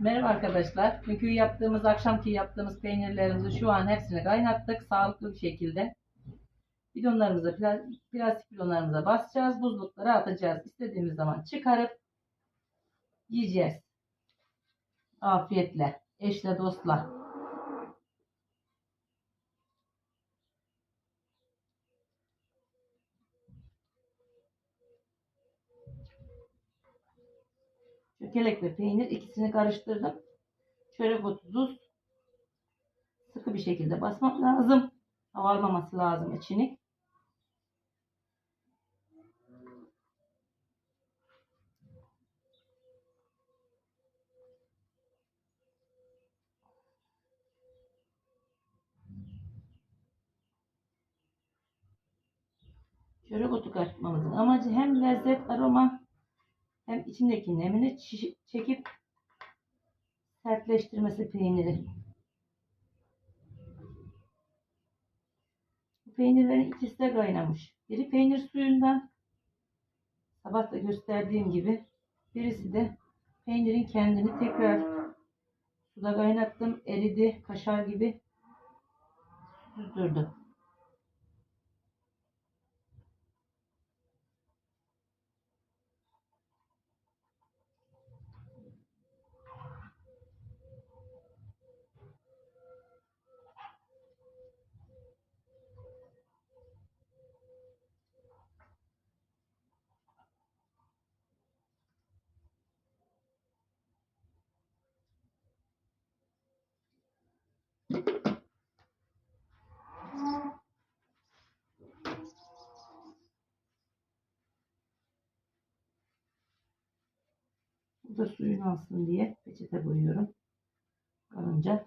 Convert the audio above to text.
Merhaba arkadaşlar. Bugün yaptığımız, akşamki yaptığımız peynirlerimizi şu an hepsini kaynattık. Sağlıklı bir şekilde. Bidonlarımıza, pla- plastik bidonlarımıza basacağız. Buzluklara atacağız. İstediğimiz zaman çıkarıp yiyeceğiz. Afiyetle. Eşle, dostla. Çökelek ve peynir ikisini karıştırdım. Çörek otu, tuz sıkı bir şekilde basmak lazım. Havalmaması lazım içini. Çörek otu karıştırmamızın amacı hem lezzet, aroma hem içindeki nemini çekip sertleştirmesi peyniri. Bu peynirlerin ikisi de kaynamış. Biri peynir suyundan sabah da gösterdiğim gibi birisi de peynirin kendini tekrar suda kaynattım. Eridi. Kaşar gibi süzdürdüm. Bu da suyun alsın diye peçete koyuyorum. Kalınca.